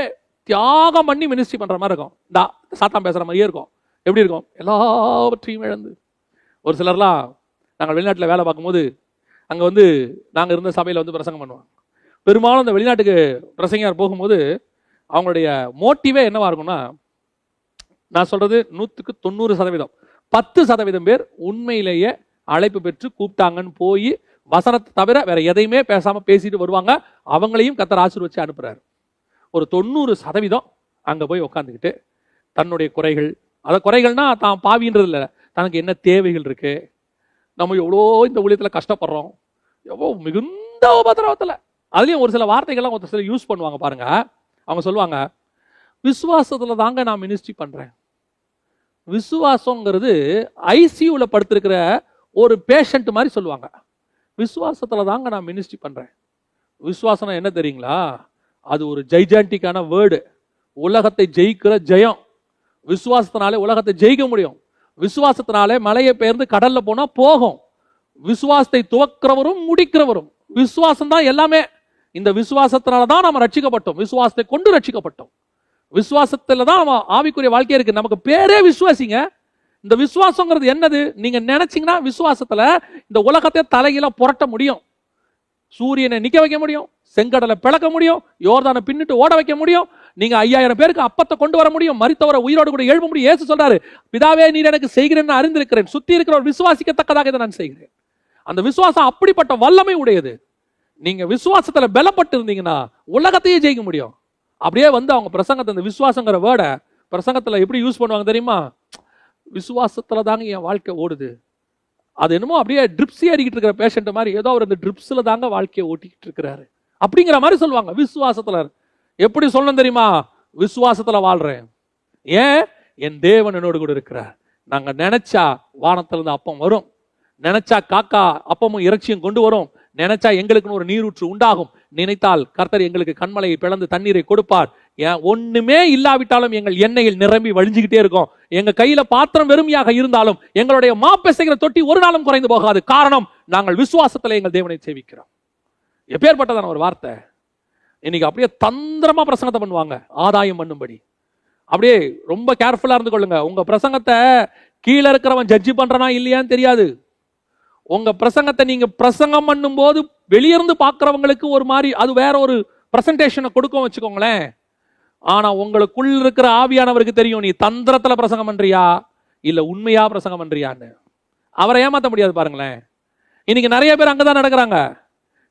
தியாகம் பண்ணி மினிஸ்ட்ரி பண்ற மாதிரி இருக்கும். டா சாத்தான் பேசுற மாதிரியே இருக்கும். எப்படி இருக்கும்? எல்லாவற்றையும் இழந்து. ஒரு சிலர்லாம் நாங்கள் வெளிநாட்டில் வேலை பார்க்கும்போது அங்கே வந்து நாங்கள் இருந்த சபையில் வந்து பிரசங்கம் பண்ணுவாங்க. பெரும்பாலும் அந்த வெளிநாட்டுக்கு பிரசங்கியார் போகும்போது அவங்களுடைய மோட்டிவே என்னவா இருக்கும்னா நான் சொல்றது நூற்றுக்கு தொண்ணூறு சதவீதம். பத்து சதவீதம் பேர் உண்மையிலேயே அழைப்பு பெற்று கூப்பிட்டாங்கன்னு போய் வசனத்தை தவிர வேற எதையுமே பேசாமல் பேசிட்டு வருவாங்க. அவங்களையும் கத்தர் ஆசீர்வச்சு அனுப்புறாரு. ஒரு தொண்ணூறு சதவீதம் அங்கே போய் உட்காந்துக்கிட்டு தன்னுடைய குறைகள் அந்த குறைகள்னா தான் பாவின்றது இல்லை. தனக்கு என்ன தேவைகள் இருக்கு? நம்ம எவ்வளோ இந்த ஊழியத்தில் கஷ்டப்படுறோம். எவ்வளோ மிகுந்த உபதிரவத்தில் அதுலேயும் ஒரு சில வார்த்தைகள்லாம் ஒரு சில யூஸ் பண்ணுவாங்க பாருங்கள் அவங்க சொல்லுவாங்க விசுவாசத்தில் தாங்க நான் மினிஸ்ட்ரி பண்ணுறேன் விசுவாசங்கிறது ஐசியூவில் படுத்திருக்கிற ஒரு பேஷண்ட் மாதிரி சொல்லுவாங்க. விசுவாசத்தில் தாங்க நான் மினிஸ்ட்ரி பண்ணுறேன் விசுவாசம் என்ன தெரியுங்களா? அது ஒரு ஜைஜாண்டிக்கான வேர்டு உலகத்தை ஜெயிக்கிற ஜெயம். விசுவாசத்தினாலே உலகத்தை ஜெயிக்க முடியும். விசுவாசத்தினாலே மலையை பெயர்ந்து கடலில் போனால் போகும். விசுவாசத்தை துவக்கிறவரும் முடிக்கிறவரும். விசுவாசம் தான் எல்லாமே. இந்த விசுவாசத்தினால தான் நம்ம ரட்சிக்கப்பட்டோம். விசுவாசத்தை கொண்டு ரட்சிக்கப்பட்டோம். விசுவாசத்தில் தான் நம்ம ஆவிக்குரிய வாழ்க்கை இருக்கு. நமக்கு பேரே விசுவாசிங்க. இந்த விசுவாசங்கிறது என்னது? நீங்க நினைச்சீங்கன்னா விசுவாசத்துல இந்த உலகத்தை தலையில புரட்ட முடியும். சூரியனை நிக்க வைக்க முடியும். செங்கடலை பிளக்க முடியும். யோர்தானை பின்னிட்டு ஓட வைக்க முடியும். நீங்க ஐயாயிரம் பேருக்கு அப்பத்தை கொண்டு வர முடியும். மறித்தவரை உயிரோடு கூட எழுப்ப முடியும். ஏசு சொல்றாரு பிதாவே நீர் எனக்கு செய்கிறேன்னு அறிந்திருக்கிறேன். சுத்தி இருக்கிறவர் விசுவாசிக்கத்தக்கதாக இதை நான் செய்கிறேன். அந்த விசுவாசம் அப்படிப்பட்ட வல்லமை உடையது. நீங்க விசுவாசத்துல பலப்பட்டு இருந்தீங்கன்னா உலகத்தையே ஜெயிக்க முடியும். அப்படியே வந்து அவங்க பிரசங்கத்தை இந்த விசுவாசங்கிற வேர்டை பிரசங்கத்துல எப்படி யூஸ் பண்ணுவாங்க தெரியுமா? விசுவாசத்துல தாங்க என் வாழ்க்கை ஓடுது. அது என்னமோ அப்படியே ட்ரிப்ஸ் ஏறிக்கிட்டு இருக்கிற பேஷண்ட் மாதிரி ஏதோ அவர் இந்த ட்ரிப்ஸ்ல தாங்க வாழ்க்கையை ஓட்டிக்கிட்டு இருக்கிறாரு. அப்படிங்கிற மாதிரி சொல்லுவாங்க. விசுவாசத்தில். எப்படி சொல்லணும் தெரியுமா? விசுவாசத்துல வாழ்கிறேன் ஏன்? என் தேவன் என்னோடு கூட இருக்கிறார். நாங்க நினைச்சா வானத்துல இருந்து அப்பம் வரும். நினைச்சா காக்கா அப்பமும் இறைச்சியும் கொண்டு வரும். நினைச்சா எங்களுக்குன்னு ஒரு நீரூற்று உண்டாகும். நினைத்தால் கர்த்தர் எங்களுக்கு கண்மலையை பிளந்து தண்ணீரை கொடுப்பார். ஏன் ஒண்ணுமே இல்லாவிட்டாலும் எங்கள் எண்ணெயில் நிரம்பி வழிஞ்சுக்கிட்டே இருக்கும். எங்க கையில பாத்திரம் வெறுமையாக இருந்தாலும் எங்களுடைய மாப்பெசைகிற தொட்டி ஒரு நாளும் குறைந்து போகாது. காரணம் நாங்கள் விசுவாசத்துல எங்கள் தேவனை சேவிக்கிறோம். எப்பேற்பட்டதான ஒரு வார்த்தை. இன்னைக்கு அப்படியே தந்திரமா பிரசங்கத்தை பண்ணுவாங்க. ஆதாயம் பண்ணும்படி. அப்படியே ரொம்ப கேர்ஃபுல்லா இருந்து கொள்ளுங்க. உங்க பிரசங்கத்தை கீழே இருக்கிறவன் ஜட்ஜி பண்றனா இல்லையான்னு தெரியாது. உங்க பிரசங்கத்தை நீங்க பிரசங்கம் பண்ணும்போது வெளியிருந்து பார்க்குறவங்களுக்கு ஒரு மாதிரி அது வேற ஒரு பிரசன்டேஷனை கொடுக்கும் வச்சுக்கோங்களேன். ஆனா உங்களுக்குள் இருக்கிற ஆவியானவருக்கு தெரியும் நீ தந்திரத்துல பிரசங்கம் பண்றியா? இல்ல உண்மையா பிரசங்கம் பண்றியான்னு? அவரை ஏமாத்த முடியாது பாருங்களேன். இன்னைக்கு நிறைய பேர் அங்கதான் நடக்கிறாங்க.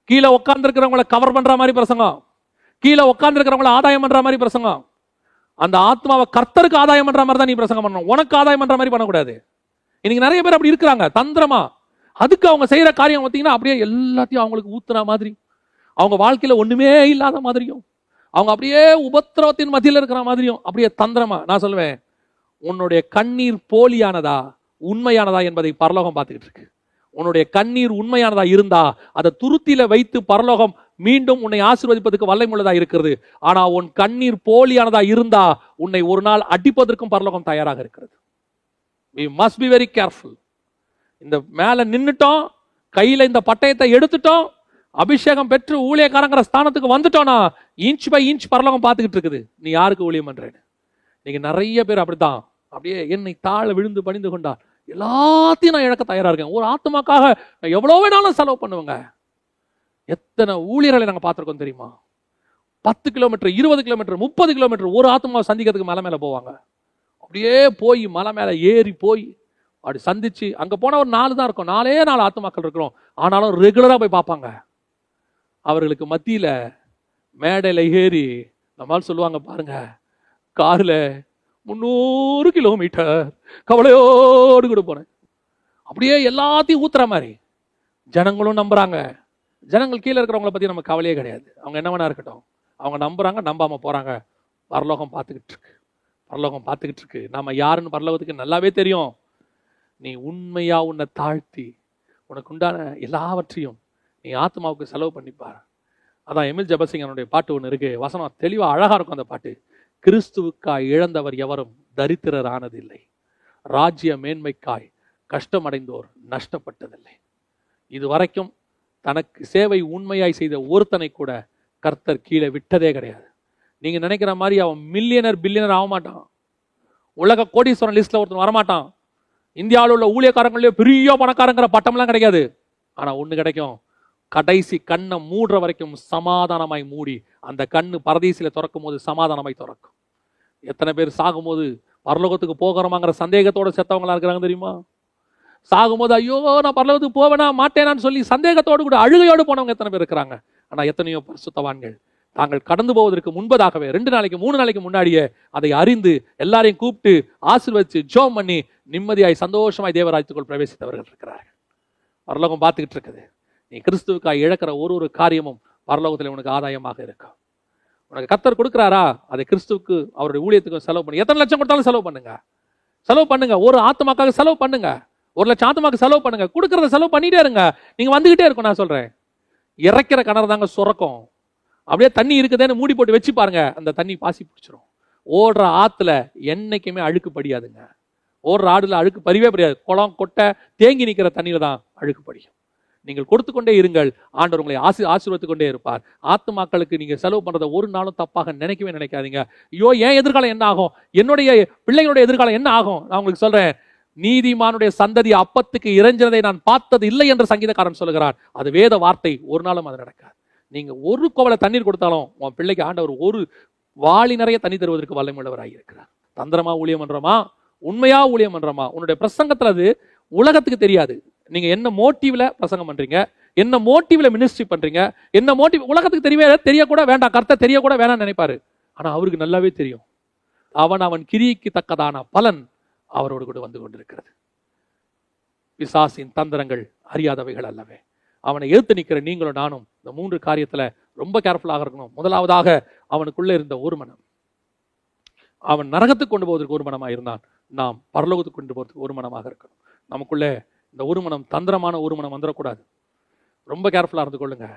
கீழே உட்கார்ந்து கவர் பண்ற மாதிரி பிரசங்கம். கீழே உட்கார்ந்து ஆதாயம் பண்ற மாதிரி பிரசங்கம். அந்த ஆத்மாவை கர்த்தருக்கு ஆதாயம் பண்ற மாதிரி தான் நீ பிரசங்கம் பண்ணணும். உனக்கு ஆதாயம் பண்ற மாதிரி பண்ணக்கூடாது. இன்னைக்கு நிறைய பேர் அப்படி இருக்கிறாங்க. தந்திரமா? அதுக்கு அவங்க செய்கிற காரியம் பார்த்தீங்கன்னா அப்படியே எல்லாத்தையும் அவங்களுக்கு ஊத்துற மாதிரி. அவங்க வாழ்க்கையில் ஒன்றுமே இல்லாத மாதிரியும் அவங்க அப்படியே உபத்திரவத்தின் மத்தியில் இருக்கிற மாதிரியும் அப்படியே தந்திரமா நான் சொல்லுவேன் உன்னுடைய கண்ணீர் போலியானதா உண்மையானதா என்பதை பரலோகம் பார்த்துக்கிட்டு இருக்கு. உன்னுடைய கண்ணீர் உண்மையானதா இருந்தா அதை துருத்தியில வைத்து பரலோகம் மீண்டும் உன்னை ஆசிர்வதிப்பதற்கு வல்லமுள்ளதா இருக்கிறது. ஆனா உன் கண்ணீர் போலியானதா இருந்தா உன்னை ஒரு நாள் அடிப்பதற்கும் பரலோகம் தயாராக இருக்கிறது. We must be very careful இந்த மேலே நின்றுட்டோம் கையில் இந்த பட்டயத்தை எடுத்துட்டோம் அபிஷேகம் பெற்று ஊழியக்காரங்கிற ஸ்தானத்துக்கு வந்துட்டோம்னா இன்ச் பை இன்ச் பரலோகம் பார்த்துக்கிட்டு இருக்குது. நீ யாருக்கு ஊழியம் பண்ணுறேன்னு நீங்கள் நிறைய பேர் அப்படித்தான். அப்படியே என்னை தாழ விழுந்து பணிந்து கொண்டார். எல்லாத்தையும் நான் இழக்க தயாராக இருக்கேன். ஒரு ஆத்மாக்காக நான் எவ்வளோ வேணாலும் செலவு பண்ணுவேங்க. எத்தனை ஊழியர்களை நாங்கள் பார்த்துருக்கோம் தெரியுமா? பத்து கிலோமீட்டர் இருபது கிலோமீட்டர் முப்பது கிலோமீட்டர் ஒரு ஆத்மாவை சந்திக்கிறதுக்கு மலை மேலே போவாங்க. அப்படியே போய் மலை மேலே ஏறி போய் அப்படி சந்திச்சு அங்கே போனால் ஒரு நாலு தான் இருக்கும். நாலே நாலு ஆத்மாக்கள் இருக்கிறோம். ஆனாலும் ரெகுலராக போய் பார்ப்பாங்க. அவர்களுக்கு மத்தியில் மேடையில் ஏறி நம்மால் சொல்லுவாங்க பாருங்க. காரில் முந்நூறு கிலோமீட்டர் கவலையோடு கூட போனேன். அப்படியே எல்லாத்தையும் ஊத்துற மாதிரி. ஜனங்களும் நம்புறாங்க. ஜனங்கள் கீழே இருக்கிறவங்கள பற்றி நம்ம கவலையே கிடையாது. அவங்க என்ன வேணா இருக்கட்டும். அவங்க நம்புறாங்க நம்பாம போறாங்க. பரலோகம் பார்த்துக்கிட்டு இருக்கு. பரலோகம் பார்த்துக்கிட்டு இருக்கு. நம்ம யாருன்னு பரலோகத்துக்கு நல்லாவே தெரியும். நீ உண்மையாக உன்னை தாழ்த்தி உனக்கு உண்டான எல்லாவற்றையும் நீ ஆத்மாவுக்கு செலவு பண்ணிப்பார். அதான் எமில் ஜபசிங்கனுடைய பாட்டு ஒன்று இருக்கு. வசனம் தெளிவாக அழகாக இருக்கும் அந்த பாட்டு. கிறிஸ்துவுக்காய் இழந்தவர் எவரும் தரித்திரர் ஆனதில்லை ராஜ்ய மேன்மைக்காய் கஷ்டமடைந்தோர் நஷ்டப்பட்டதில்லை. இது வரைக்கும் தனக்கு சேவை உண்மையாய் செய்த ஒருத்தனை கூட கர்த்தர் கீழே விட்டதே கிடையாது. நீங்கள் நினைக்கிற மாதிரி அவன் மில்லியனர் பில்லியனர் ஆக மாட்டான் உலக கோடீஸ்வரன் லிஸ்ட்டில் ஒருத்தன் வரமாட்டான். இந்தியாவில் உள்ள ஊழியக்காரங்களே பெரிய பணக்காரங்கிற பட்டம்லாம் கிடைக்காது. ஆனால் ஒன்று கிடைக்கும். கடைசி கண்ணை மூடுற வரைக்கும் சமாதானமாய் மூடி அந்த கண்ணு பரதீசில திறக்கும் போது சமாதானமாய் திறக்கும். எத்தனை பேர் சாகும்போது பரலோகத்துக்கு போகிறோமாங்கிற சந்தேகத்தோடு செத்தவங்களா இருக்கிறாங்க தெரியுமா? சாகும்போது ஐயோ நான் பரலோகத்துக்கு போவேனா மாட்டேனான்னு சொல்லி சந்தேகத்தோடு கூட அழுகையோடு போனவங்க எத்தனை பேர் இருக்கிறாங்க? ஆனால் எத்தனையோ பரிசுத்தவான்கள் தாங்கள் கடந்து போவதற்கு முன்பதாகவே ரெண்டு நாளைக்கு மூணு நாளைக்கு முன்னாடியே அதை அறிந்து எல்லாரையும் கூப்பிட்டு ஆசிர்வச்சு ஜோம் பண்ணி நிம்மதியாய் சந்தோஷமாய் தேவராஜ்யத்துக்குள் பிரவேசித்தவர்கள் இருக்கிறார்கள். பரலோகம் பார்த்துக்கிட்டு இருக்குது நீ கிறிஸ்துவுக்காய் இழக்கிற ஒரு ஒரு காரியமும் பரலோகத்தில் உனக்கு ஆதாயமாக இருக்கும் உனக்கு கத்தர் கொடுக்குறாரா? அதை கிறிஸ்துவுக்கு அவருடைய ஊழியத்துக்கு செலவு பண்ணி. எத்தனை லட்சம் கொடுத்தாலும் செலவு பண்ணுங்க. செலவு பண்ணுங்க. ஒரு ஆத்மாக்காக செலவு பண்ணுங்க. ஒரு லட்சம் ஆத்மாக்கு செலவு பண்ணுங்க. கொடுக்கறத செலவு பண்ணிட்டே இருங்க. நீங்க வந்துகிட்டே இருக்கும் நான் சொல்றேன். இறைக்கிற கிணறு தாங்க சுரக்கும். அப்படியே தண்ணி இருக்குதேன்னு மூடி போட்டு வச்சு பாருங்க. அந்த தண்ணி பாசி பிடிச்சிரும். ஓடுற ஆத்துல என்னைக்குமே அழுக்கு படியாதுங்க. ஓடுற ஆடுல அழுக்கு படியவே படியாது குளம் கொட்டை தேங்கி நிற்கிற தண்ணியில் தான் அழுக்கு படியும். நீங்கள் கொடுத்து கொண்டே இருங்கள். ஆண்டவர் உங்களை ஆசி ஆசீர்வத்து கொண்டே இருப்பார். ஆத்மாக்களுக்கு நீங்கள் செலவு பண்ணுறத ஒரு நாளும் தப்பாக நினைக்கவே நினைக்காதீங்க. ஐயோ என் எதிர்காலம் என்ன ஆகும்? என்னுடைய பிள்ளைகளுடைய எதிர்காலம் என்ன ஆகும்? நான் உங்களுக்கு சொல்கிறேன் நீதிமானுடைய சந்ததி அப்பத்துக்கு இறைஞ்சதை நான் பார்த்தது இல்லை என்று சங்கீதக்காரன் சொல்லுகிறார். அது வேத வார்த்தை. ஒரு நாளும் அது நடக்காது. நீங்கள் ஒரு கோவலை தண்ணீர் கொடுத்தாலும் உன் பிள்ளைக்கு ஆண்டவர் ஒரு வாளி நிறைய தண்ணி தருவதற்கு வல்லமுள்ளவராக இருக்கிறார் தந்திரமா ஊழியம் பண்ணுறோமா உண்மையா ஊழியம் பண்றோமா? உன்னுடைய பிரசங்கத்துல அது உலகத்துக்கு தெரியாது. நீங்க என்ன மோட்டிவ்ல பிரசங்கம் பண்றீங்க? என்ன மோட்டிவ்ல மினிஸ்ட்ரி பண்றீங்க? என்ன மோட்டிவ் உலகத்துக்கு தெரியவே தெரியக்கூட வேண்டாம் கருத்தை தெரியக்கூட வேணாம்னு நினைப்பாரு. ஆனா அவருக்கு நல்லாவே தெரியும். அவன் அவன் கிரிக்கு தக்கதான பலன் அவரோடு கூட வந்து கொண்டிருக்கிறது. விசாசின் தந்திரங்கள் அறியாதவைகள் அல்லவே. அவனை எதிர்த்து நிற்கிற நீங்களும் நானும் இந்த மூன்று காரியத்துல ரொம்ப கேர்ஃபுல்லாக இருக்கணும். முதலாவதாக அவனுக்குள்ளே இருந்த ஒரு மனம். அவன் நரகத்துக்கு கொண்டு போவதற்கு ஒரு மனமாக இருந்தான். நாம் பரலோகத்துக்கு கொண்டு போகிறதுக்கு ஒரு மனமாக இருக்கணும். நமக்குள்ளே இந்த ஒரு மனம் தந்திரமான ஒரு மனம் வந்துடக்கூடாது. ரொம்ப கேர்ஃபுல்லாக இருந்து கொள்ளுங்க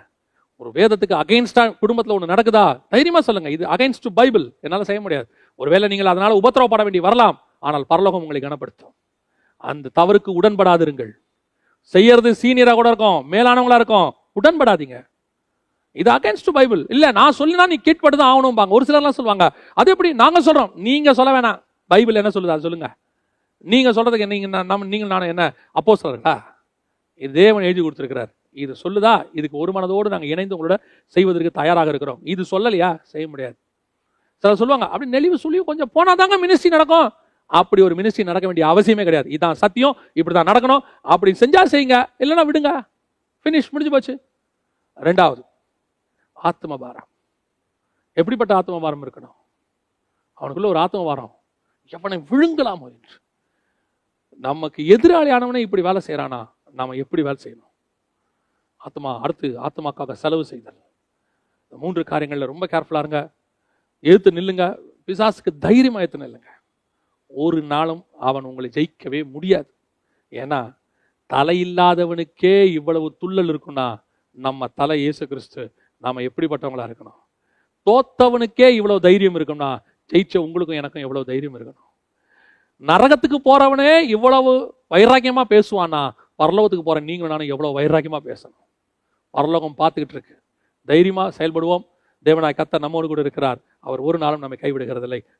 ஒரு வேதத்துக்கு அகைன்ஸ்டா குடும்பத்தில் ஒன்று நடக்குதா? தைரியமாக சொல்லுங்க. இது அகைன்ஸ்ட் டு பைபிள் என்னால் செய்ய முடியாது. ஒருவேளை நீங்கள் அதனால் உபத்திரவப்பட வேண்டி வரலாம். ஆனால் பரலோகம் உங்களை கனப்படுத்தும். அந்த தவறுக்கு உடன்படாதிருங்கள். செய்யறது சீனியராக கூட இருக்கும். மேலானவங்களா இருக்கும். உடன்படாதீங்க. இது அகேன்ஸ்ட் பைபிள் இல்லை நான் சொல்லினா நீ கீழ்பட்டு தான் ஆகணும்பாங்க. ஒரு சிலர்லாம் சொல்லுவாங்க அது எப்படி? நாங்கள் சொல்கிறோம் நீங்கள் சொல்ல வேணாம். பைபிள் என்ன சொல்லுது? அது நீங்கள் சொல்கிறதுக்கு சொல்றதுக்கு நம்ம நீங்கள் நான் என்ன? அப்போ சொல்றா இது தேவன் எழுதி கொடுத்துருக்கிறார். இது சொல்லுதா? இதுக்கு ஒரு மனதோடு நாங்கள் இணைந்து உங்களோட செய்வதற்கு தயாராக இருக்கிறோம். இது சொல்லலையா? செய்ய முடியாது. சில சொல்லுவாங்க அப்படி நெளிவு சொல்லி கொஞ்சம் போனால் தாங்க மினிஸ்ட்ரி நடக்கும். அப்படி ஒரு மினிஸ்ட்ரி நடக்க வேண்டிய அவசியமே கிடையாது. இதான் சத்தியம். இப்படி தான் நடக்கணும். அப்படி செஞ்சால் செய்யுங்க. இல்லைன்னா விடுங்க. ஃபினிஷ் முடிஞ்சு போச்சு. ரெண்டாவது ஆத்ம பாரம் எப்படிப்பட்ட ஆத்ம பாரம் இருக்கணும்? அவனுக்குள்ள ஒரு ஆத்ம பாரம் எவனை விழுங்கலாமோ என்று. நமக்கு எதிராளியானவனே இப்படி வேலை செய்யறானா நாம எப்படி வேலை செய்யணும்? ஆத்மா அடுத்து ஆத்மாக்காக செலவு செய்தல். இந்த மூன்று காரியங்கள்ல ரொம்ப கேர்ஃபுல்லாக இருங்க. எதிர்த்து நில்லுங்க. பிசாசுக்கு தைரியமாக எடுத்து நில்லுங்க. ஒரு நாளும் அவன் உங்களை ஜெயிக்கவே முடியாது. ஏன்னா தலையில்லாதவனுக்கே இவ்வளவு துள்ளல் இருக்குன்னா நம்ம தலை இயேசு கிறிஸ்து நாம எப்படிப்பட்டவங்களா இருக்கணும்? தோத்தவனுக்கே இவ்வளவு தைரியம் இருக்கும்னா ஜெயிச்ச உங்களுக்கும் எனக்கும் எவ்வளவு தைரியம் இருக்கணும்? நரகத்துக்கு போறவனே இவ்வளவு வைராக்கியமா பேசுவானா பரலோகத்துக்கு போற நீங்களும் நானும் எவ்வளவு வைராக்கியமா பேசணும்? பரலோகம் பார்த்துக்கிட்டு இருக்கு. தைரியமா செயல்படுவோம். தேவனாய் கத்த நம்மோடு கூட இருக்கிறார். அவர் ஒரு நாளும் நம்மை கைவிடுகிறதில்லை.